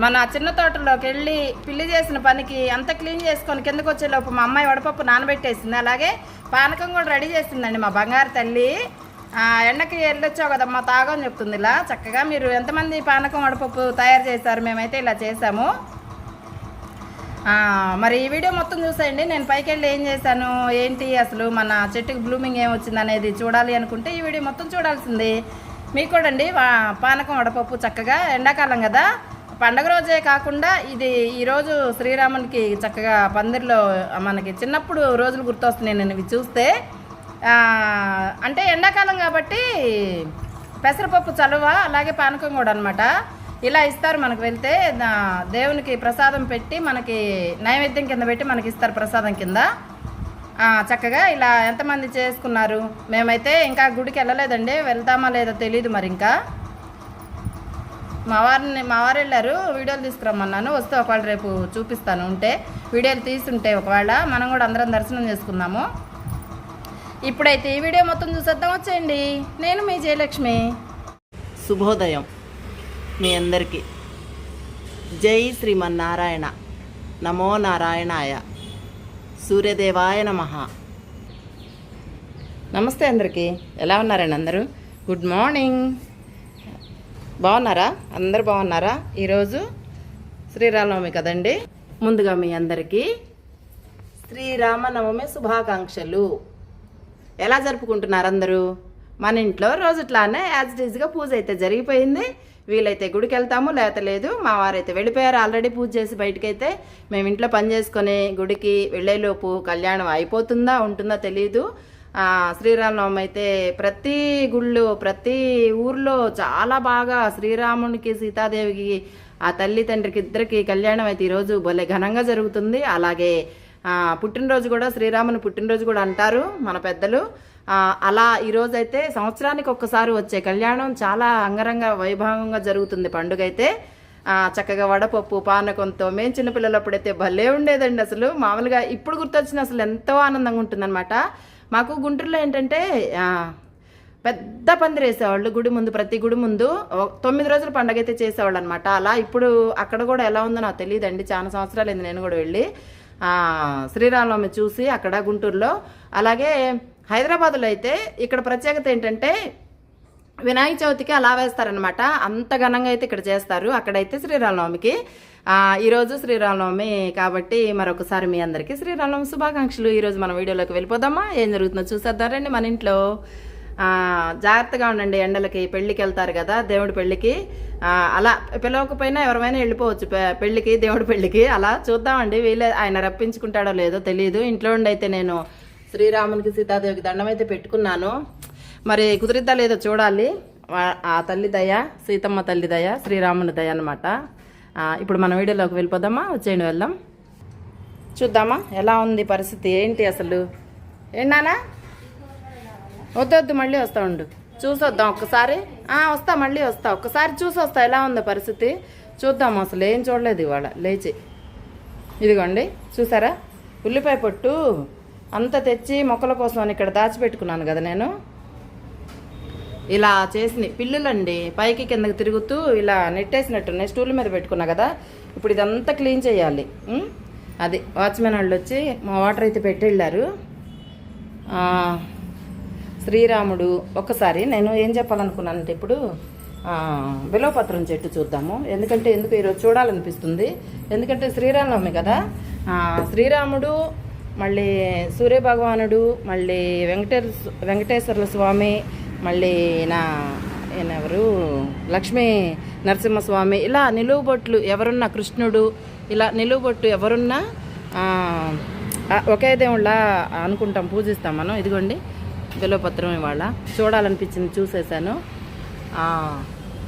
మన చిన్న తోటలోకి వెళ్ళి పిల్లి చేసిన పనికి అంత క్లీన్ చేసుకొని కిందకు వచ్చేలోపు మా అమ్మాయి వడపప్పు నానబెట్టేసింది. అలాగే పానకం కూడా రెడీ చేసిందండి మా బంగారు తల్లి. ఎండకి వెళ్ళొచ్చావు కదమ్మా తాగని చెప్తుంది ఇలా. చక్కగా మీరు ఎంతమంది పానకం వడపప్పు తయారు చేశారు? మేమైతే ఇలా చేసాము మరి ఈ వీడియో మొత్తం చూసేయండి. నేను పైకి వెళ్ళి ఏం చేశాను? ఏంటి అసలు మన చెట్టుకి బ్లూమింగ్ ఏం వచ్చింది అనేది చూడాలి అనుకుంటే ఈ వీడియో మొత్తం చూడాల్సింది. మీకు కూడా అండి పానకం వడపప్పు చక్కగా ఎండాకాలం కదా. పండగ రోజే కాకుండా ఇది ఈరోజు శ్రీరామునికి చక్కగా పందిరిలో మనకి చిన్నప్పుడు రోజులు గుర్తొస్తున్నాయి నేను ఇవి చూస్తే. అంటే ఎండాకాలం కాబట్టి పెసరపప్పు చలువ అలాగే పానకం కూడా అనమాట ఇలా ఇస్తారు మనకు వెళ్తే దేవునికి ప్రసాదం పెట్టి మనకి నైవేద్యం కింద పెట్టి మనకి ఇస్తారు ప్రసాదం కింద. చక్కగా ఇలా ఎంతమంది చేసుకున్నారు? మేమైతే ఇంకా గుడికి వెళ్ళలేదండి వెళ్తామా లేదో తెలియదు మరి ఇంకా. మా వారిని మా వారు వెళ్ళారు వీడియోలు తీసుకురమ్మన్నాను వస్తే ఒకవేళ రేపు చూపిస్తాను ఉంటే వీడియోలు తీసుంటే ఒకవేళ మనం కూడా అందరం దర్శనం చేసుకుందాము. ఇప్పుడైతే ఈ వీడియో మొత్తం చూసేద్దాం వచ్చేయండి. నేను మీ జయలక్ష్మి. శుభోదయం మీ అందరికీ. జై శ్రీమన్నారాయణ. నమో నారాయణాయ. సూర్యదేవాయ నమ. నమస్తే అందరికీ. ఎలా ఉన్నారండి అందరూ? Good morning. బాగున్నారా? అందరు బాగున్నారా? ఈరోజు శ్రీరామనవమి కదండి? ముందుగా మీ అందరికీ శ్రీరామనవమి శుభాకాంక్షలు. ఎలా జరుపుకుంటున్నారు అందరూ? మన ఇంట్లో రోజుట్లానే యాజ్ డీజ్గా పూజ అయితే జరిగిపోయింది. వీలైతే గుడికి వెళ్తాము లేత లేదు. మా వారైతే వెళ్ళిపోయారు ఆల్రెడీ పూజ చేసి బయటకైతే. మేము ఇంట్లో పని చేసుకొని గుడికి వెళ్ళేలోపు కళ్యాణం అయిపోతుందా ఉంటుందా తెలియదు శ్రీరామనవమి అయితే ప్రతి గుళ్ళు ప్రతి ఊర్లో చాలా బాగా శ్రీరామునికి సీతాదేవికి ఆ తల్లి తండ్రికి ఇద్దరికి కళ్యాణం అయితే ఈరోజు భలే ఘనంగా జరుగుతుంది. అలాగే పుట్టినరోజు కూడా శ్రీరాముని పుట్టినరోజు కూడా అంటారు మన పెద్దలు. అలా ఈరోజు అయితే సంవత్సరానికి ఒక్కసారి వచ్చే కళ్యాణం చాలా అంగరంగ వైభవంగా జరుగుతుంది పండుగ అయితే. చక్కగా వడపప్పు పానకంతో మేము చిన్నపిల్లలప్పుడైతే భలే ఉండేదండి అసలు. మామూలుగా ఇప్పుడు గుర్తొచ్చిన అసలు ఎంతో ఆనందంగా ఉంటుందన్నమాట. మాకు గుంటూరులో ఏంటంటే పెద్ద పందిరి వేసేవాళ్ళు గుడి ముందు ప్రతి గుడి ముందు. తొమ్మిది రోజుల పండగ అయితే చేసేవాళ్ళు అనమాట అలా ఇప్పుడు అక్కడ కూడా ఎలా ఉందో నాకు తెలియదండి. చాలా సంవత్సరాలు అయింది నేను కూడా వెళ్ళి. శ్రీరామనవమి చూసి అక్కడ గుంటూరులో. అలాగే హైదరాబాద్లో అయితే ఇక్కడ ప్రత్యేకత ఏంటంటే వినాయక చవితికి అలా వేస్తారనమాట. అంత ఘనంగా అయితే ఇక్కడ చేస్తారు. అక్కడైతే శ్రీరామనవమికి. ఈరోజు శ్రీరామనవమి కాబట్టి మరొకసారి మీ అందరికీ శ్రీరామనవమి శుభాకాంక్షలు. ఈరోజు మన వీడియోలోకి వెళ్ళిపోదామా? ఏం జరుగుతుందో చూసేద్దారండి మన ఇంట్లో. జాగ్రత్తగా ఉండండి. ఎండలకి పెళ్ళికి వెళ్తారు కదా దేవుడి పెళ్ళికి. అలా పిలవకపోయినా ఎవరైనా వెళ్ళిపోవచ్చు. పెళ్ళికి దేవుడి పెళ్ళికి. అలా చూద్దామండి. వీళ్ళే ఆయన రప్పించుకుంటాడో లేదో తెలియదు ఇంట్లో ఉండి అయితే నేను శ్రీరామునికి సీతాదేవికి దండం అయితే పెట్టుకున్నాను. మరి కుదిరిద్దా లేదో చూడాలి. ఆ తల్లి దయ సీతమ్మ తల్లి దయ శ్రీరాముని దయ అనమాట ఇప్పుడు మన వీడియోలోకి వెళ్ళిపోదామా? వచ్చేయండి వెళ్దాం. చూద్దామా? ఎలా ఉంది పరిస్థితి? ఏంటి అసలు? ఏంటానా వద్దొద్దు మళ్ళీ వస్తా ఉండు. చూసొద్దాం ఒక్కసారి. వస్తా మళ్ళీ వస్తా. ఒక్కసారి చూసి వస్తా ఎలా ఉందో పరిస్థితి? చూద్దాం అసలు ఏం చూడలేదు ఇవాళ. లేచి. ఇదిగోండి చూసారా? ఉల్లిపాయ పొట్టు. అంత తెచ్చి మొక్కల కోసం అని ఇక్కడ దాచిపెట్టుకున్నాను కదా నేను. ఇలా చేసిన పిల్లులండి పైకి కిందకి తిరుగుతూ ఇలా నెట్టేసినట్టున్నాయి స్టూల్ మీద పెట్టుకున్నా కదా. ఇప్పుడు ఇదంతా క్లీన్ చేయాలి. అది వాచ్మెన్ వాళ్ళు వచ్చి మా వాటర్ అయితే పెట్టెళ్ళారు. శ్రీరాముడు ఒక్కసారి నేను ఏం చెప్పాలనుకున్నానంటే ఇప్పుడు బిలోపత్రం చెట్టు చూద్దాము. ఎందుకంటే ఎందుకు ఈరోజు చూడాలనిపిస్తుంది? ఎందుకంటే శ్రీరామనవమి కదా. శ్రీరాముడు మళ్ళీ సూర్యభగవానుడు మళ్ళీ వెంకటేశ్వర వెంకటేశ్వర స్వామి మళ్ళీ నా ఎవరు లక్ష్మీ నరసింహస్వామి. ఇలా నిలువుబొట్లు ఎవరున్నా కృష్ణుడు ఇలా నిలువుబొట్టు ఎవరున్నా ఒకే దేవుళ్ళ అనుకుంటాం పూజిస్తాం మనం. ఇదిగోండి బిలోపత్రం ఇవాళ. చూడాలనిపించింది చూసేసాను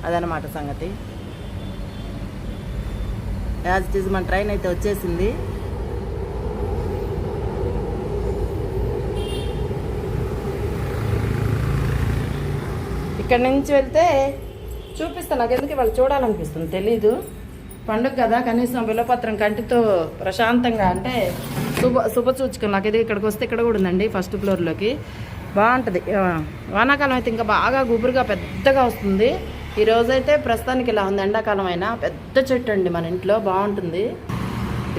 అదనమాట సంగతి. యాజ్ ఇట్ ఈజ్ మన ట్రైన్ అయితే వచ్చేసింది. ఇక్కడ నుంచి వెళ్తే చూపిస్తాను నాకు ఎందుకు వాళ్ళు చూడాలనిపిస్తుంది తెలీదు. పండుగ కదా కనీసం బిలపత్రం కంటితో ప్రశాంతంగా అంటే శుభ శుభ సూచకం నాకు ఇది ఇక్కడికి వస్తే ఇక్కడ కూడా ఉందండి ఫస్ట్ ఫ్లోర్లోకి. బాగుంటుంది. వానాకాలం అయితే ఇంకా బాగా గుబురుగా పెద్దగా వస్తుంది. ఈరోజైతే ప్రస్తుతానికి ఇలా ఉంది ఎండాకాలం అయినా పెద్ద చెట్టు అండి మన ఇంట్లో బాగుంటుంది.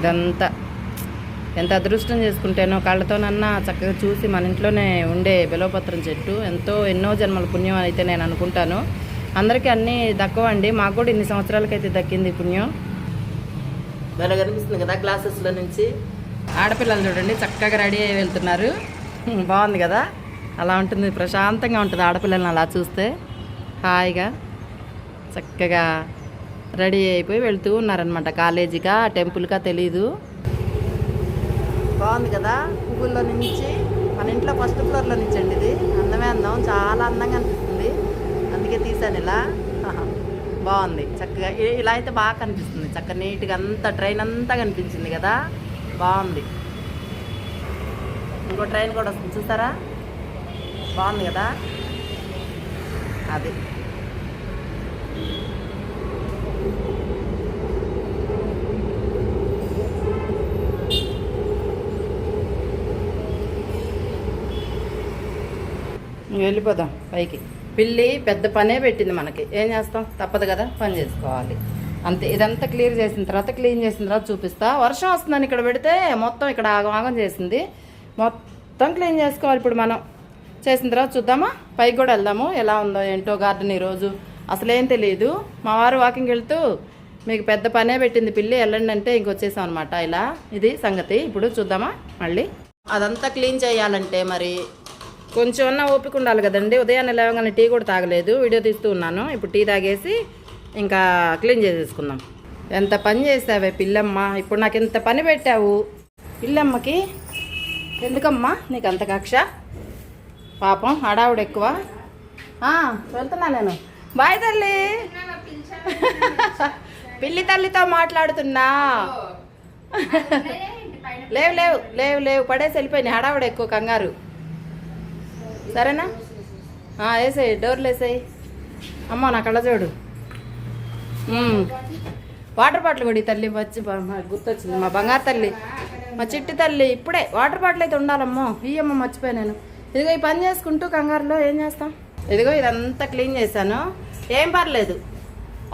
ఇదంతా. ఎంత అదృష్టం చేసుకుంటేనో కళ్ళతోనన్నా చక్కగా చూసి మన ఇంట్లోనే ఉండే బిలవపత్రం చెట్టు ఎంతో ఎన్నో జన్మల పుణ్యం అయితే నేను అనుకుంటాను. అందరికీ అన్నీ దక్కవండి. మాకు కూడా ఇన్ని సంవత్సరాలకైతే దక్కింది పుణ్యం. భలే కనిపిస్తుంది కదా గ్లాసెస్లో నుంచి? ఆడపిల్లలు చూడండి చక్కగా రెడీ అయ్యి వెళ్తున్నారు. బాగుంది కదా? అలా ఉంటుంది ప్రశాంతంగా ఉంటుంది ఆడపిల్లల్ని అలా చూస్తే. హాయిగా చక్కగా రెడీ అయిపోయి వెళ్తూ ఉన్నారనమాట కాలేజీకా టెంపుల్కా తెలీదు. బాగుంది కదా? పువ్వుల్లో నుంచి మన ఇంట్లో ఫస్ట్ ఫ్లోర్లో నుంచి అండి ఇది. అందమే అందం చాలా అందంగా అనిపిస్తుంది. అందుకే తీసాను ఇలా. బాగుంది చక్కగా. ఇలా అయితే బాగా కనిపిస్తుంది. చక్కగా నీట్గా అంతా ట్రైన్ అంతా కనిపించింది కదా? బాగుంది. ఇంకో ట్రైన్ కూడా వస్తుంది చూసారా? బాగుంది కదా? అది. వెళ్ళిపోదాం పైకి. పిల్లి పెద్ద పనే పెట్టింది మనకి. ఏం చేస్తాం? తప్పదు కదా పని చేసుకోవాలి. అంతే ఇదంతా క్లియర్ చేసిన తర్వాత క్లీన్ చేసిన తర్వాత చూపిస్తా. వర్షం వస్తుందని ఇక్కడ పెడితే మొత్తం ఇక్కడ ఆగం ఆగం చేసింది. మొత్తం క్లీన్ చేసుకోవాలి ఇప్పుడు మనం. చేసిన తర్వాత చూద్దామా? పైకి కూడా వెళ్దాము. ఎలా ఉందో ఏంటో గార్డెన్ ఈరోజు. అసలేం తెలియదు మా వారు వాకింగ్ వెళ్తూ మీకు పెద్ద పనే పెట్టింది పిల్లి వెళ్ళండి అంటే ఇంకొచ్చేసాం అనమాట ఇలా ఇది సంగతి. ఇప్పుడు చూద్దామా? మళ్ళీ. అదంతా క్లీన్ చేయాలంటే మరి కొంచెం అన్న ఓపిక ఉండాలి కదండి. ఉదయాన్నే లేవగానే టీ కూడా తాగలేదు. వీడియో తీస్తూ ఉన్నాను. ఇప్పుడు టీ తాగేసి ఇంకా క్లీన్ చేసేసుకుందాం. ఎంత పని చేసావే పిల్లమ్మ? ఇప్పుడు నాకు ఎంత పని పెట్టావు? పిల్లమ్మకి ఎందుకమ్మా నీకు అంత కక్ష? పాపం హడావుడు ఎక్కువ. వెళ్తున్నా నేను. బాయ్ తల్లి. పిల్లి తల్లితో మాట్లాడుతున్నా. లేవు లేవు లేవు లేవు. పడేసి వెళ్ళిపోయినాయి. హడావుడు ఎక్కువ కంగారు. సరేనా? వేసేయి డోర్లు వేసేయి. అమ్మ నా కళ్ళ చూడు వాటర్ బాటిల్ కూడా ఈ తల్లి వచ్చి గుర్తొచ్చింది మా బంగారు తల్లి. మా చిట్టి తల్లి ఇప్పుడే వాటర్ బాటిల్ అయితే ఉండాలమ్మో. ఇయ్యమ్మ మర్చిపోయాను నేను. ఇదిగో ఈ పని చేసుకుంటూ కంగారులో ఏం చేస్తాం? ఇదిగో ఇదంతా క్లీన్ చేశాను. ఏం పర్లేదు.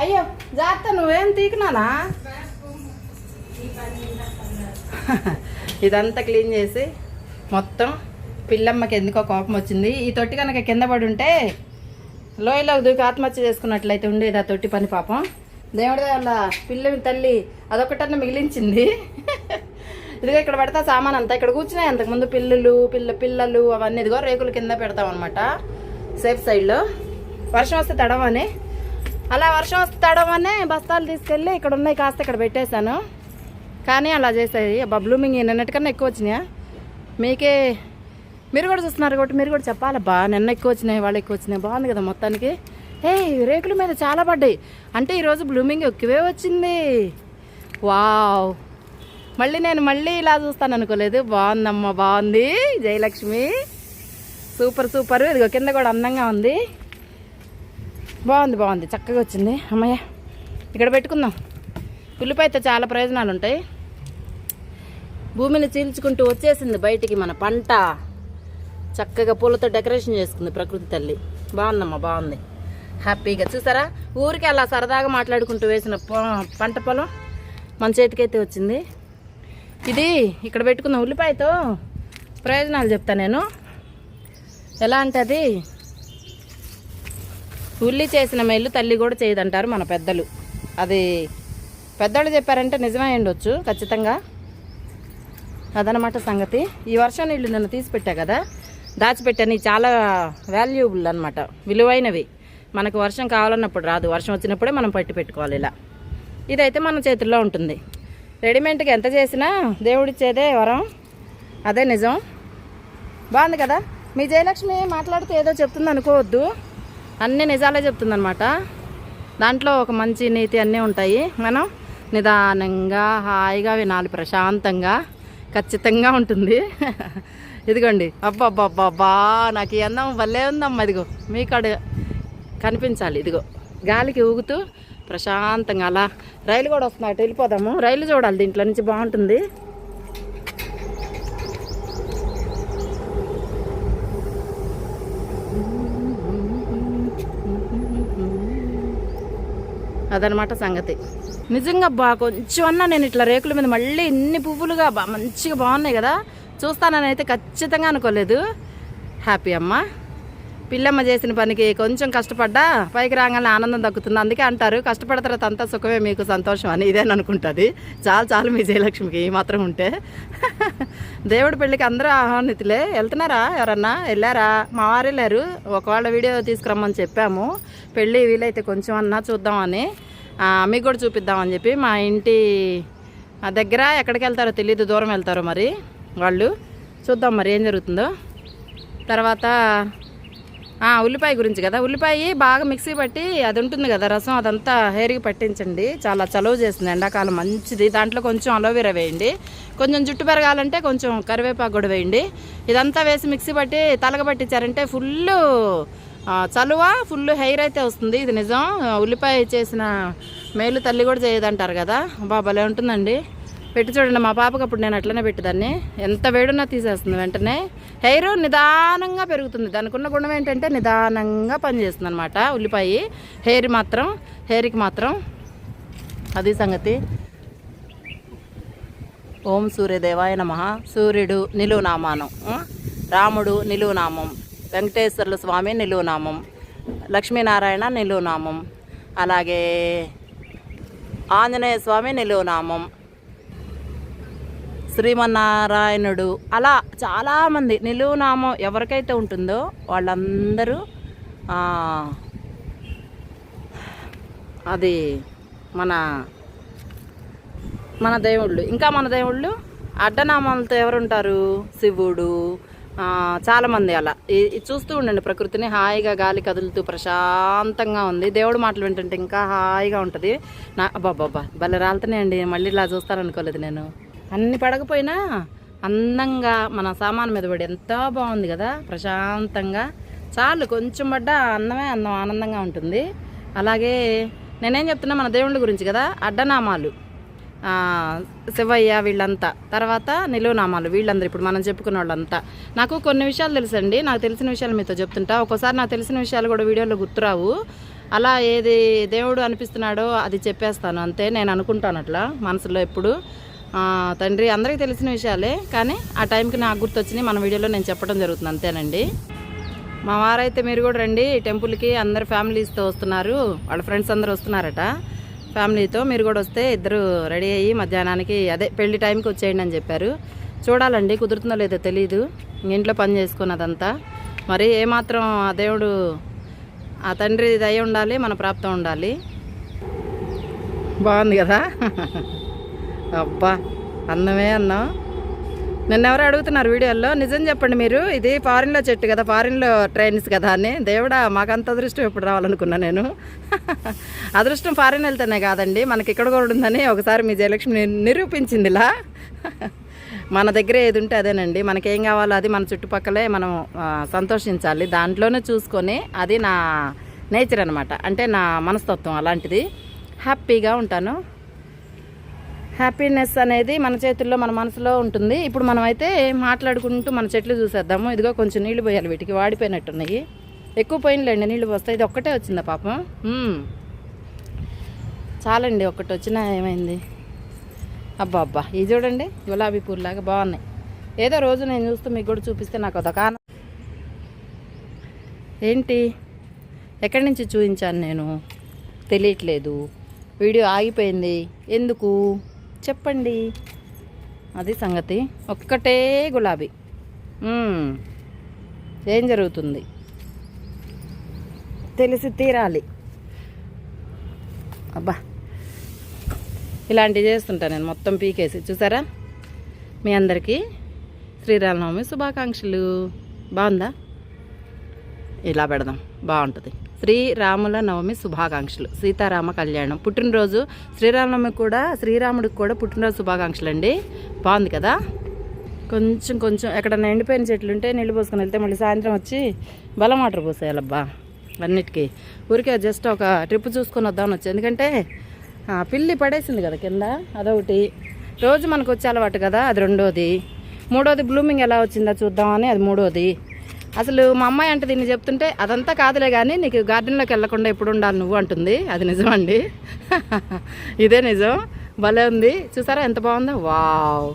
అయ్యో జాగ్రత్త నువ్వేం తీకున్నానా? ఇదంతా క్లీన్ చేసి మొత్తం పిల్లమ్మకి ఎందుకో కోపం వచ్చింది. ఈ తొట్టి కనుక కింద పడి ఉంటే లోయలోకి దూకి ఆత్మహత్య చేసుకున్నట్లయితే ఉండేది ఆ తొట్టి పని పాపం. దేవుడి వల్ల పిల్ల తల్లి అదొకటన్నా మిగిలించింది. ఇదిగో ఇక్కడ పెడతా సామాన్ అంతా ఇక్కడ కూర్చున్నాయి. అంతకుముందు పిల్లులు పిల్ల పిల్లలు అవన్నీ ఇదిగో రేకుల కింద పెడతాం అనమాట సేఫ్ సైడ్లో వర్షం వస్తే తడవని. అలా వర్షం వస్తే తడవనే బస్తాలు తీసుకెళ్ళి ఇక్కడ ఉన్నాయి కాస్త ఇక్కడ పెట్టేశాను. కానీ అలా చేసేది. అబ్బా బ్లూమింగ్ నిన్నటికన్నా ఎక్కువ వచ్చినాయా? మీకే మీరు కూడా చూస్తున్నారు కాబట్టి మీరు కూడా చెప్పాలబ్బా. నిన్న ఎక్కువ వచ్చినాయి వాళ్ళు ఎక్కువ వచ్చినాయి. బాగుంది కదా మొత్తానికి. ఏ రేకుల మీద చాలా పడ్డాయి. అంటే ఈరోజు బ్లూమింగ్ ఎక్కువే వచ్చింది. వావ్. మళ్ళీ నేను మళ్ళీ ఇలా చూస్తాను అనుకోలేదు. బాగుందమ్మా బాగుంది. జయలక్ష్మి. Super super. ఇదిగో కింద కూడా అందంగా ఉంది. బాగుంది బాగుంది. చక్కగా వచ్చింది. అమ్మయ్య ఇక్కడ పెట్టుకుందాం. ఉల్లిపాయతో చాలా ప్రయోజనాలు ఉంటాయి భూమిని చీల్చుకుంటూ వచ్చేసింది బయటికి మన పంట. చక్కగా పూలతో డెకరేషన్ చేసుకుంది ప్రకృతి తల్లి. బాగుందమ్మా బాగుంది. హ్యాపీగా. చూసారా? ఊరికి అలా సరదాగా మాట్లాడుకుంటూ వేసిన పొ- పంట పొలం మన చేతికైతే వచ్చింది. ఇది ఇక్కడ పెట్టుకున్న ఉల్లిపాయతో ప్రయోజనాలు చెప్తా నేను. ఎలా అంటే అది ఉల్లి చేసిన మెల్లు తల్లి కూడా చేయదంటారు మన పెద్దలు. అది పెద్దోళ్ళు చెప్పారంటే నిజమే ఉండొచ్చు ఖచ్చితంగా. అదనమాట సంగతి. ఈ వర్షం నీళ్ళు నిన్న తీసి పెట్టా కదా. దాచిపెట్టాను చాలా వాల్యుబుల్ అనమాట విలువైనవి. మనకు వర్షం కావాలన్నప్పుడు రాదు. వర్షం వచ్చినప్పుడే మనం పట్టి పెట్టుకోవాలి ఇలా. ఇదైతే మన చేతుల్లో ఉంటుంది. రెడీమేడ్కి ఎంత చేసినా దేవుడిచ్చేదే వరం. అదే నిజం. బాగుంది కదా? మీ జయలక్ష్మి మాట్లాడితే ఏదో చెప్తుంది అనుకోవద్దు. అన్ని నిజాలే చెప్తుందనమాట దాంట్లో ఒక మంచి నీతి అన్నీ ఉంటాయి. మనం నిదానంగా హాయిగా వినాలి. ప్రశాంతంగా ఖచ్చితంగా ఉంటుంది. ఇదిగోండి. అబ్బబ్బబ్బబ్బా నాకు ఈ అందం భలే ఉందమ్మా ఇదిగో. మీ కాడ కనిపించాలి ఇదిగో. గాలికి ఊగుతూ ప్రశాంతంగా అలా రైలు కూడా వస్తున్నాయి అటు వెళ్ళిపోదాము. రైలు చూడాలి దీంట్లో నుంచి బాగుంటుంది. అదనమాట సంగతి. నిజంగా బా కొంచెం అన్నా నేను ఇట్లా రేకుల మీద మళ్ళీ ఇన్ని పువ్వులుగా బా మంచిగా బాగున్నాయి కదా. చూస్తానని అయితే ఖచ్చితంగా అనుకోలేదు. హ్యాపీ అమ్మ. పిల్లమ్మ చేసిన పనికి కొంచెం కష్టపడ్డా పైకి రాగానే ఆనందం దక్కుతుంది. అందుకే అంటారు కష్టపడిన తర్వాత అంతా సుఖమే మీకు సంతోషం అని. ఇదేని అనుకుంటుంది. చాలు చాలు మీ జయలక్ష్మికి ఈ మాత్రం ఉంటే. దేవుడి పెళ్ళికి అందరూ ఆహ్వానితులే. వెళ్తున్నారా ఎవరన్నా? వెళ్ళారా? మా వారు వెళ్ళారు. ఒకవేళ వీడియో తీసుకురమ్మని చెప్పాము. పెళ్ళి వీలైతే కొంచెం అన్నా చూద్దామని. ఆ, మీకు కూడా చూపిద్దామని చెప్పి మా ఇంటి దగ్గర ఎక్కడికి వెళ్తారో తెలియదు దూరం వెళ్తారో మరి. వాళ్ళు చూద్దాం మరి ఏం జరుగుతుందో. తర్వాత ఉల్లిపాయ గురించి కదా. ఉల్లిపాయ బాగా మిక్సీ పట్టి అది ఉంటుంది కదా రసం అదంతా హెయిర్కి పట్టించండి. చాలా చలువ చేస్తుంది ఎండాకాలం మంచిది. దాంట్లో కొంచెం అలోవెరా వేయండి. కొంచెం జుట్టు పెరగాలంటే కొంచెం కరివేపాకు కూడా వేయండి. ఇదంతా వేసి మిక్సీ పట్టి తలగ పట్టించారంటే ఫుల్ చలువ ఫుల్ హెయిర్ అయితే వస్తుంది. ఇది నిజం. ఉల్లిపాయ చేసిన మేలు తల్లి కూడా చేయదంటారు కదా. బాబాలే ఉంటుందండి. పెట్టి చూడండి మా పాపకి అప్పుడు నేను అట్లనే పెట్టేదాన్ని ఎంత వేడున్నా తీసేస్తుంది వెంటనే. హెయిర్ నిదానంగా పెరుగుతుంది. దానికి ఉన్న గుణం ఏంటంటే నిదానంగా పనిచేస్తుంది అనమాట ఉల్లిపాయ హెయిర్ మాత్రం హెయిర్కి మాత్రం. అది సంగతి. ఓం సూర్యదేవాయ నమ. సూర్యుడు నిలువునామానం. రాముడు నిలువునామం. వెంకటేశ్వర్ల స్వామి నిలువునామం. లక్ష్మీనారాయణ నిలువునామం. అలాగే ఆంజనేయ స్వామి నిలువునామం. శ్రీమన్నారాయణుడు. అలా చాలామంది నిలువునామం ఎవరికైతే ఉంటుందో వాళ్ళందరూ అది మన మన దేవుళ్ళు. ఇంకా మన దేవుళ్ళు అడ్డనామాలతో ఎవరుంటారు? శివుడు. చాలామంది అలా. ఈ- చూస్తూ ఉండండి ప్రకృతిని. హాయిగా గాలి కదులుతూ ప్రశాంతంగా ఉంది. దేవుడు మాటలు వింటుంటే ఇంకా హాయిగా ఉంటుంది. నా అబ్బాబ్బా భలే రాలుతున్నాయండి. మళ్ళీ ఇలా చూస్తారనుకోలేదు నేను. అన్ని పడకపోయినా అందంగా మన సామాన్ మీద పడి ఎంతో బాగుంది కదా ప్రశాంతంగా. చాలు కొంచెం పడ్డ అన్నమే అన్నం ఆనందంగా ఉంటుంది. అలాగే నేనేం చెప్తున్నా మన దేవుళ్ళ గురించి కదా అడ్డనామాలు. శివయ్య వీళ్ళంతా తర్వాత నిలువునామాలు వీళ్ళందరూ ఇప్పుడు మనం చెప్పుకున్న వాళ్ళంతా నాకు కొన్ని విషయాలు తెలుసండి నాకు తెలిసిన విషయాలు మీతో చెప్తుంటా. ఒక్కోసారి నాకు తెలిసిన విషయాలు కూడా వీడియోలో గుర్తురావు. అలా ఏది దేవుడు అనిపిస్తున్నాడో అది చెప్పేస్తాను అంతే నేను అనుకుంటాను అట్లా మనసులో ఎప్పుడు. తండ్రి అందరికీ తెలిసిన విషయాలే కానీ ఆ టైంకి నాకు గుర్తొచ్చినాయి మన వీడియోలో నేను చెప్పడం జరుగుతుంది అంతేనండి. మా వారైతే మీరు కూడా రండి టెంపుల్కి అందరు ఫ్యామిలీస్తో వస్తున్నారు వాళ్ళ ఫ్రెండ్స్ అందరు వస్తున్నారట. ఫ్యామిలీతో మీరు కూడా వస్తే ఇద్దరు రెడీ అయ్యి మధ్యాహ్నానికి అదే పెళ్ళి టైంకి వచ్చేయండి అని చెప్పారు. చూడాలండి కుదురుతుందో లేదో తెలియదు ఇంట్లో పని చేసుకున్నదంతా. మరి ఏమాత్రం ఆ దేవుడు ఆ తండ్రి దయ ఉండాలి మన ప్రాప్తం ఉండాలి. బాగుంది కదా? అబ్బా అన్నమే అన్నం. నిన్న ఎవరు అడుగుతున్నారు వీడియోలో నిజం చెప్పండి మీరు ఇది ఫారిన్లో చెట్టు కదా ఫారిన్లో ట్రైన్స్ కదా అని. దేవుడా మాకంత అదృష్టం ఎప్పుడు రావాలనుకున్నా నేను. అదృష్టం ఫారిన్ వెళ్తేనే కాదండి మనకి ఇక్కడ కూడా ఉందని ఒకసారి మీ జయలక్ష్మి నిరూపించింది ఇలా మన దగ్గర ఏది ఉంటే అదేనండి మనకేం కావాలో అది మన చుట్టుపక్కలే మనం సంతోషించాలి. దాంట్లోనే చూసుకొని అది నా నేచర్ అనమాట అంటే నా మనస్తత్వం అలాంటిది. హ్యాపీగా ఉంటాను. హ్యాపీనెస్ అనేది మన చేతుల్లో మన మనసులో ఉంటుంది. ఇప్పుడు మనం అయితే మాట్లాడుకుంటూ మన చెట్లు చూసేద్దాము. ఇదిగో కొంచెం నీళ్ళు పోయాలి వీటికి వాడిపోయినట్టున్నాయి. ఎక్కువ పోయినలేండి నీళ్ళు పోస్తాయి. ఇది ఒక్కటే వచ్చిందా పాపం? చాలండి ఒక్కటి వచ్చినా ఏమైంది? అబ్బా అబ్బా ఇది చూడండి గులాబీ పూల్లాగా బాగున్నాయి. ఏదో రోజు నేను చూస్తూ మీకు కూడా చూపిస్తే నాకు అదొక ఏంటి? ఎక్కడి నుంచి చూపించాను నేను? తెలియట్లేదు. వీడియో ఆగిపోయింది. ఎందుకు? చెప్పండి. అది సంగతి. ఒక్కటే గులాబీ. ఏం జరుగుతుంది? తెలిసి తీరాలి. అబ్బా. ఇలాంటివి చేస్తుంటా నేను. మొత్తం పీకేసి. చూసారా? మీ అందరికీ శ్రీరామనవమి శుభాకాంక్షలు. బాగుందా? ఇలా పెడదాం. బాగుంటుంది. శ్రీరాముల నవమి శుభాకాంక్షలు. సీతారామ కళ్యాణం. పుట్టినరోజు శ్రీరామనవమి కూడా శ్రీరాముడికి కూడా పుట్టినరోజు శుభాకాంక్షలు అండి బాగుంది కదా? కొంచెం కొంచెం ఎక్కడన్నా ఎండిపోయిన చెట్లు ఉంటే నీళ్ళు పోసుకొని వెళ్తే మళ్ళీ సాయంత్రం వచ్చి బలం వాటర్ పోసేయాలబ్బా అన్నిటికీ. ఊరికే జస్ట్ ఒక ట్రిప్ చూసుకొని వద్దామని వచ్చి ఎందుకంటే పిల్లి పడేసింది కదా కింద అదొకటి. రోజు మనకు వచ్చే అలవాటు కదా అది రెండోది. మూడోది బ్లూమింగ్ ఎలా వచ్చిందో చూద్దామని అది మూడోది. అసలు మా అమ్మాయి అంటే దీన్ని చెప్తుంటే అదంతా కాదులే కానీ నీకు గార్డెన్లోకి వెళ్ళకుండా ఎప్పుడు ఉండాలి నువ్వు అంటుంది. అది నిజమండి. ఇదే నిజం. భలే ఉంది. చూసారా ఎంత బాగుందో? వావ్.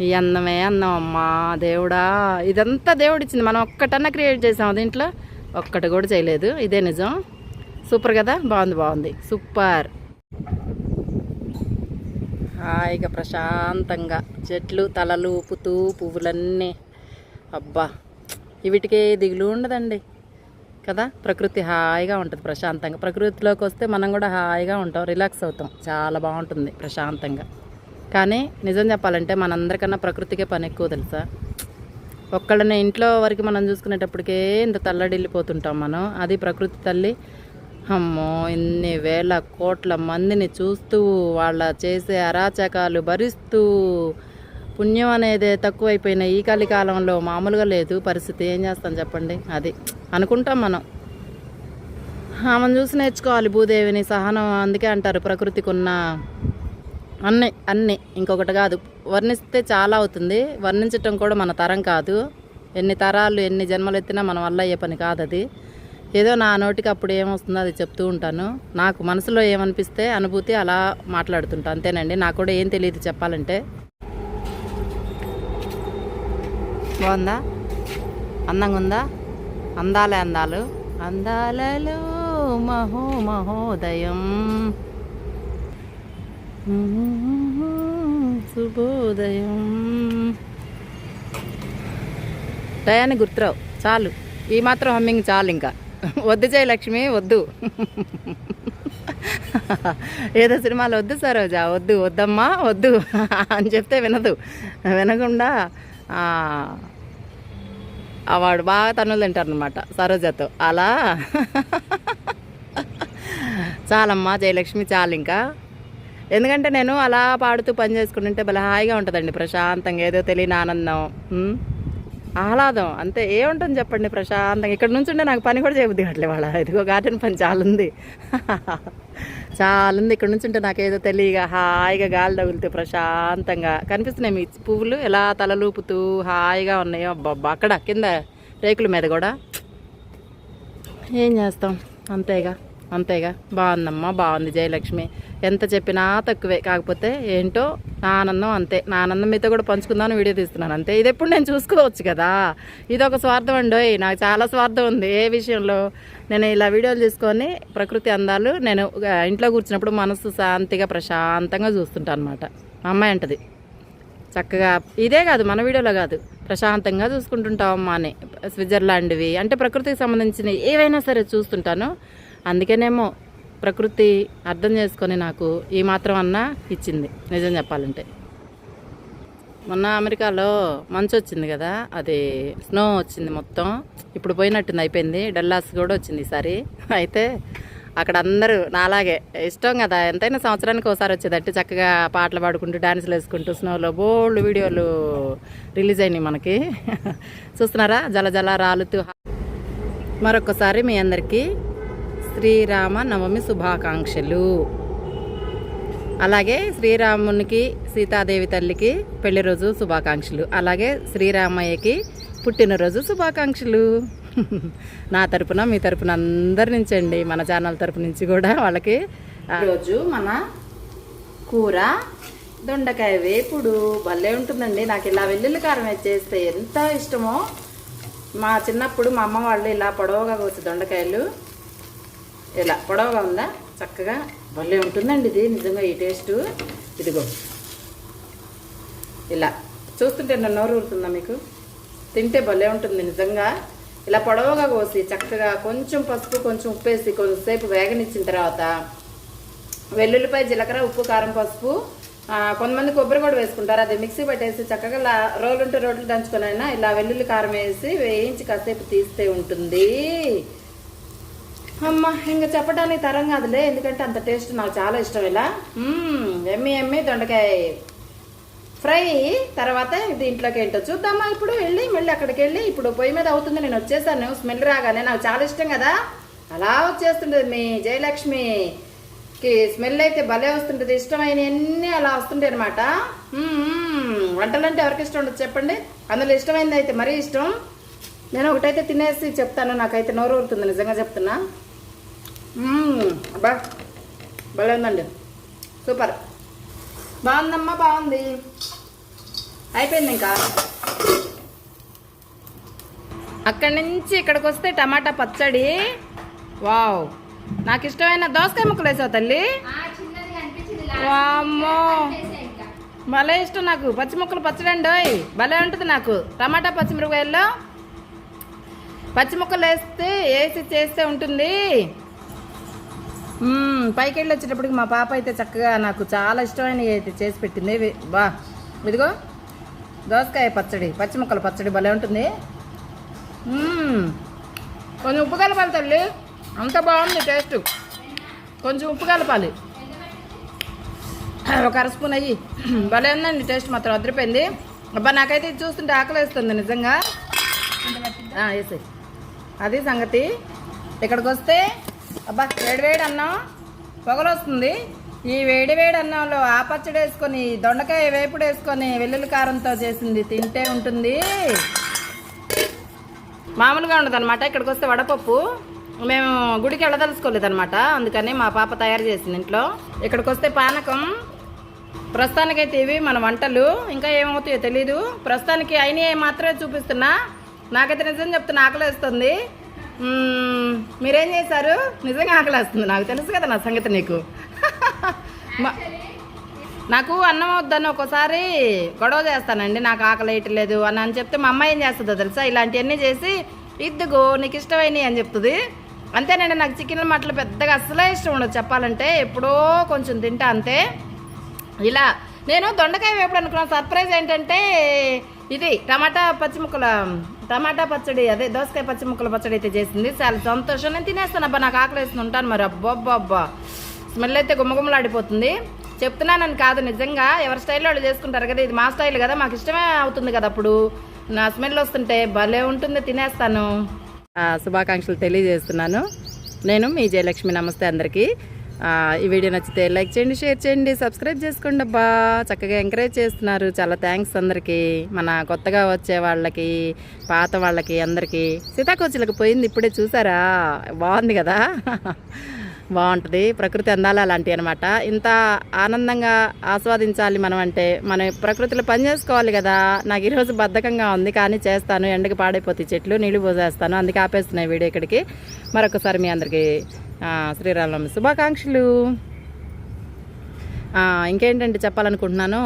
ఈ అందమే అందం అమ్మా దేవుడా. ఇదంతా దేవుడిచ్చింది. మనం ఒక్కటన్నా క్రియేట్ చేసాం దీంట్లో? ఒక్కటి కూడా చేయలేదు. ఇదే నిజం. సూపర్ కదా? బాగుంది బాగుంది. సూపర్. హాయిగా ప్రశాంతంగా. చెట్లు తలలు ఊపుతూ పువ్వులన్నీ. అబ్బా. వీటికి దిగులు ఉండదండి. కదా? ప్రకృతి హాయిగా ఉంటుంది ప్రశాంతంగా. ప్రకృతిలోకి వస్తే మనం కూడా హాయిగా ఉంటాం రిలాక్స్ అవుతాం. చాలా బాగుంటుంది ప్రశాంతంగా. కానీ నిజం చెప్పాలంటే మనందరికన్నా ప్రకృతికే పని ఎక్కువ తెలుసా? ఒక్కళ్ళని ఇంట్లో వరకు మనం చూసుకునేటప్పటికే ఇంత తల్లడిల్లిపోతుంటాం మనం. అది ప్రకృతి తల్లి. అమ్మో ఇన్ని వేల కోట్ల మందిని చూస్తూ వాళ్ళ చేసే అరాచకాలు భరిస్తూ పుణ్యం అనేది తక్కువైపోయిన ఈ కలికాలంలో మామూలుగా లేదు. పరిస్థితి ఏం చేస్తాం చెప్పండి? అది అనుకుంటాం మనం. ఆమెను చూసి నేర్చుకోవాలి భూదేవిని. సహనం అందుకే అంటారు ప్రకృతికి ఉన్న అన్నీ అన్నీ. ఇంకొకటి కాదు. వర్ణిస్తే చాలా అవుతుంది. వర్ణించటం కూడా మన తరం కాదు. ఎన్ని తరాలు ఎన్ని జన్మలు ఎత్తినా మన వల్ల అయ్యే పని కాదు అది. ఏదో నా నోటికి అప్పుడు ఏమొస్తుందో అది చెప్తూ ఉంటాను. నాకు మనసులో ఏమనిపిస్తే అనుభూతి అలా మాట్లాడుతుంటా. అంతేనండి. నాకు కూడా ఏం తెలియదు చెప్పాలంటే. బాగుందా? అందంగా ఉందా అందాలే అందాలు. అందాలలో మహో మహోదయం. శుభోదయం టయాన్ని గుర్తురావు చాలు. ఈ మాత్రం హమ్మింగ్ చాలు ఇంకా. వద్దు జయలక్ష్మి లక్ష్మి వద్దు. ఏదో సినిమాలో వద్దు సరోజా వద్దు వద్దమ్మా వద్దు అని చెప్తే వినదు. వినకుండా వాడు బాగా తన్నులు తింటారు అనమాట సరోజతో. అలా? చాలమ్మా జయలక్ష్మి చాలు ఇంకా. ఎందుకంటే నేను అలా పాడుతూ పని చేసుకుంటుంటే భలే హాయిగా ఉంటుందండి ప్రశాంతంగా ఏదో తెలియని ఆనందం. ఆహ్లాదం అంతే. ఏముంటుంది చెప్పండి ప్రశాంతంగా? ఇక్కడ నుంచి ఉంటే నాకు పని కూడా చేయబుద్ది కావట్లే వాళ్ళ. ఇదిగో గార్డెన్ పని చాలా ఉంది చాలా ఉంది ఇక్కడ నుంచి ఉంటే నాకేదో తెలియగా హాయిగా గాలి తగులుతూ ప్రశాంతంగా. కనిపిస్తున్నాయి మీ పువ్వులు? ఎలా తలలూపుతూ హాయిగా ఉన్నాయో? అబ్బబ్బా అక్కడ కింద రేకుల మీద కూడా. ఏం చేస్తాం? అంతేగా అంతేగా. బాగుందమ్మా బాగుంది జయలక్ష్మి. ఎంత చెప్పినా తక్కువే. కాకపోతే ఏంటో నా ఆనందం అంతే. నా ఆనందం మీతో కూడా పంచుకుందామని వీడియో తీస్తున్నాను. అంతే. ఇది ఎప్పుడు నేను చూసుకోవచ్చు కదా. ఇది ఒక స్వార్థం అండి. నాకు చాలా స్వార్థం ఉంది ఏ విషయంలో. నేను ఇలా వీడియోలు తీసుకొని ప్రకృతి అందాలు నేను ఇంట్లో కూర్చున్నప్పుడు మనసు శాంతిగా ప్రశాంతంగా చూస్తుంటాను అనమాట మా అమ్మాయి అంటది. చక్కగా ఇదే కాదు మన వీడియోలో కాదు. ప్రశాంతంగా చూసుకుంటుంటామమ్మా అని. స్విట్జర్లాండ్వి అంటే ప్రకృతికి సంబంధించిన ఏవైనా సరే చూస్తుంటాను. అందుకేనేమో ప్రకృతి అర్థం చేసుకొని నాకు ఈ మాత్రం అన్నా ఇచ్చింది నిజం చెప్పాలంటే. మొన్న అమెరికాలో మంచు వచ్చింది కదా అది స్నో వచ్చింది మొత్తం. ఇప్పుడు పోయినట్టుంది అయిపోయింది. డల్లాస్ కూడా వచ్చింది ఈసారి. అయితే అక్కడ అందరూ నాలాగే ఇష్టం కదా ఎంతైనా సంవత్సరానికి ఒకసారి వచ్చేదట్టు చక్కగా పాటలు పాడుకుంటూ డాన్సులు వేసుకుంటూ స్నోలో బోల్డ్ వీడియోలు రిలీజ్ అయినాయి మనకి. చూస్తున్నారా? జల జల రాలుతూ మరొకసారి మీ అందరికీ శ్రీరామ నవమి శుభాకాంక్షలు. అలాగే శ్రీరామునికి సీతాదేవి తల్లికి పెళ్ళి రోజు శుభాకాంక్షలు. అలాగే శ్రీరామయ్యకి పుట్టినరోజు శుభాకాంక్షలు. నా తరపున మీ తరపున అందరి నుంచి అండి మన ఛానల్ తరపు నుంచి కూడా వాళ్ళకి రోజు మన కూర దొండకాయ వేపుడు భలే ఉంటుందండి. నాకు ఇలా వెల్లుల్లి కారం వేసి చేస్తే ఎంత ఇష్టమో. మా చిన్నప్పుడు మా అమ్మ వాళ్ళు ఇలా పొడవుగా కోసి దొండకాయలు ఇలా పొడవుగా ఉందా? చక్కగా భలే ఉంటుందండి ఇది. నిజంగా ఈ టేస్టు. ఇదిగో. ఇలా. చూస్తుంటే నన్ను నోరు ఊరుతుందా మీకు? తింటే భలే ఉంటుంది నిజంగా. ఇలా పొడవుగా కోసి చక్కగా కొంచెం పసుపు కొంచెం ఉప్పేసి కొంచెంసేపు వేగనిచ్చిన తర్వాత వెల్లుల్లిపాయ జీలకర్ర ఉప్పు కారం పసుపు కొంతమంది కొబ్బరి కూడా వేసుకుంటారు. అది మిక్సీ పట్టేసి చక్కగా ఇలా రోలు ఉంటే రోట్లు దంచుకొని అయినా ఇలా వెల్లుల్లి కారం వేసి వేయించి కాసేపు తీస్తే ఉంటుంది. అమ్మ ఇంకా చెప్పడానికి తరం కాదులే ఎందుకంటే అంత టేస్ట్ నాకు చాలా ఇష్టం ఇలా. ఎమ్మి ఎమ్మి దొండకాయ ఫ్రై. తర్వాత దీంట్లోకి ఏంటో చూద్దామా ఇప్పుడు వెళ్ళి మళ్ళీ అక్కడికి వెళ్ళి ఇప్పుడు పొయ్యి మీద అవుతుంది నేను వచ్చేసాను స్మెల్ రాగానే నాకు చాలా ఇష్టం కదా. అలా వచ్చేస్తుంటుంది మీ జయలక్ష్మికి స్మెల్ అయితే భలే వస్తుంటుంది ఇష్టమైన అన్నీ అలా వస్తుంటాయి అనమాట వంటలంటే ఎవరికి ఇష్టం ఉండదు చెప్పండి. అందులో ఇష్టమైనది అయితే మరీ ఇష్టం. నేను ఒకటైతే తినేసి చెప్తాను నాకైతే నోరు ఊరుతుంది నిజంగా చెప్తున్నా. అబ్బా భలే ఉందండి. సూపర్. బాగుందమ్మా బాగుంది. అయిపోయింది ఇంకా. అక్కడి నుంచి ఇక్కడికి వస్తే టమాటా పచ్చడి. వావ్. నాకు ఇష్టమైన దోసకాయ ముక్కలు వేసావు తల్లి. వామ్మో. భలే ఇష్టం నాకు. పచ్చి ముక్కలు పచ్చడి అండి ఓయ్. భలే ఉంటుంది నాకు. టమాటా పచ్చిమిరపకాయల్లో. పచ్చి ముక్కలు వేస్తే వేసి చేస్తే ఉంటుంది. పైకి వెళ్ళి వచ్చేటప్పటికి మా పాప అయితే చక్కగా నాకు చాలా ఇష్టమైనవి అయితే చేసి పెట్టింది. బా ఇదిగో దోసకాయ పచ్చడి పచ్చి ముక్కల పచ్చడి భలే ఉంటుంది. కొంచెం ఉప్పు కలపాలి తల్లి. అంత బాగుంది టేస్ట్. కొంచెం ఉప్పు కలపాలి. ఒక అర స్పూన్ అయ్యి. భలే ఉందండి టేస్ట్ మాత్రం అదిరిపోయింది. అబ్బా నాకైతే ఇది చూస్తుంటే ఆకలిస్తుంది నిజంగా. వేసే అది సంగతి. ఇక్కడికి వస్తే అబ్బా వేడి వేడి అన్నం? పొగలొస్తుంది. ఈ వేడి వేడి అన్నంలో ఆ పచ్చడి వేసుకొని దొండకాయ వేపుడు వేసుకొని వెల్లుల్లి కారంతో చేసింది తింటే ఉంటుంది. మామూలుగా ఉండదన్నమాట. ఇక్కడికి వస్తే వడపప్పు. మేము గుడికి వెళ్ళదలుచుకోలేదు అనమాట అందుకని మా పాప తయారు చేసింది ఇంట్లో. ఇక్కడికి వస్తే పానకం. ప్రస్తుతానికైతే ఇవి మన వంటలు. ఇంకా ఏమవుతాయో తెలీదు. ప్రస్తుతానికి అయినవి మాత్రమే చూపిస్తున్నా. నాకైతే నిజం చెప్తున్నా ఆకలేస్తుంది. మీరేం చేశారు? నిజంగా ఆకలేస్తుంది. నాకు తెలుసు కదా నా సంగతి నీకు. మా- నాకు అన్నం వద్దని ఒక్కోసారి గొడవ చేస్తానండి. నాకు ఆకలి వేయట్లేదు అని అని చెప్తే మా అమ్మ ఏం చేస్తుందో తెలుసా? ఇలాంటివన్నీ చేసి ఇద్దుగో నీకు ఇష్టమైనవి అని చెప్తుంది. అంతేనండి నాకు చికెన్ మటలు పెద్దగా అస్సలే ఇష్టం ఉండదు. చెప్పాలంటే ఎప్పుడో కొంచెం తింటా అంతే. ఇలా నేను దొండకాయ వేపుడు అనుకున్నాను సర్ప్రైజ్ ఏంటంటే ఇది టమాటా పచ్చి ముక్కల టమాటా పచ్చడి అదే దోసకాయ పచ్చి ముక్కల పచ్చడి అయితే చేసింది. చాలా సంతోషం నేను తినేస్తాను. అబ్బా నాకు ఆకలి వేస్తుంది ఉంటాను మరి. అబ్బా అబ్బా స్మెల్ అయితే గుమ్మగుమ్మలాడిపోతుంది చెప్తున్నానని కాదు నిజంగా ఎవరి స్టైల్లో వాళ్ళు చేసుకుంటారు కదా ఇది మా స్టైల్ కదా మాకు ఇష్టమే అవుతుంది కదా అప్పుడు. నా స్మెల్ వస్తుంటే భలే ఉంటుంది తినేస్తాను. శుభాకాంక్షలు తెలియజేస్తున్నాను. నేను మీ జయలక్ష్మి. నమస్తే అందరికీ. ఈ వీడియో నచ్చితే లైక్ చేయండి షేర్ చేయండి సబ్స్క్రైబ్ చేసుకోండి అబ్బా. చక్కగా ఎంకరేజ్ చేస్తున్నారు. చాలా థ్యాంక్స్ అందరికీ. మన కొత్తగా వచ్చే వాళ్ళకి పాత వాళ్ళకి అందరికీ. సీతాకోచిలకు పోయింది ఇప్పుడే చూసారా? బాగుంది కదా? బాగుంటుంది. ప్రకృతి అందాలు అలాంటివి అనమాట ఇంత ఆనందంగా ఆస్వాదించాలి మనం అంటే మనం ప్రకృతిలో పని చేసుకోవాలి కదా. నాకు ఈరోజు బద్ధకంగా ఉంది కానీ చేస్తాను. ఎండకి పాడైపోతే చెట్లు నీళ్ళు పోసేస్తాను. అందుకే ఆపేస్తున్నాయి వీడియో ఇక్కడికి. మరొకసారి మీ అందరికీ శ్రీరామ శుభాకాంక్షలు. ఇంకేంటంటే చెప్పాలనుకుంటున్నాను?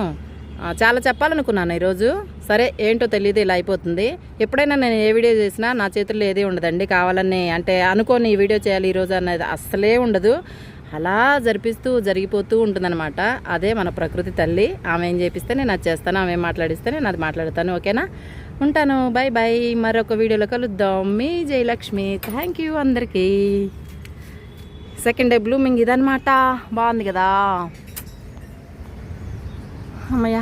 చాలా చెప్పాలనుకున్నాను ఈరోజు. సరే ఏంటో తెలియదు ఇలా అయిపోతుంది. ఎప్పుడైనా నేను ఏ వీడియో చేసినా నా చేతుల్లో ఏది ఉండదండి. కావాలని అంటే అనుకోని ఈ వీడియో చేయాలి ఈరోజు అనేది అస్సలే ఉండదు. అలా జరిపిస్తూ జరిగిపోతూ ఉంటుందన్నమాట. అదే మన ప్రకృతి తల్లి. ఆమె ఏం చేపిస్తే నేను అది చేస్తాను. ఆమె ఏం మాట్లాడిస్తే నేను అది మాట్లాడతాను. ఓకేనా? ఉంటాను. బాయ్ బాయ్ మరొక వీడియోలో కలుద్దాం. మీ జయలక్ష్మి. థ్యాంక్ యూ అందరికీ. సెకండ్ డే బ్లూమింగ్ ఇదనమాట బాగుంది కదా? అమ్మయ్య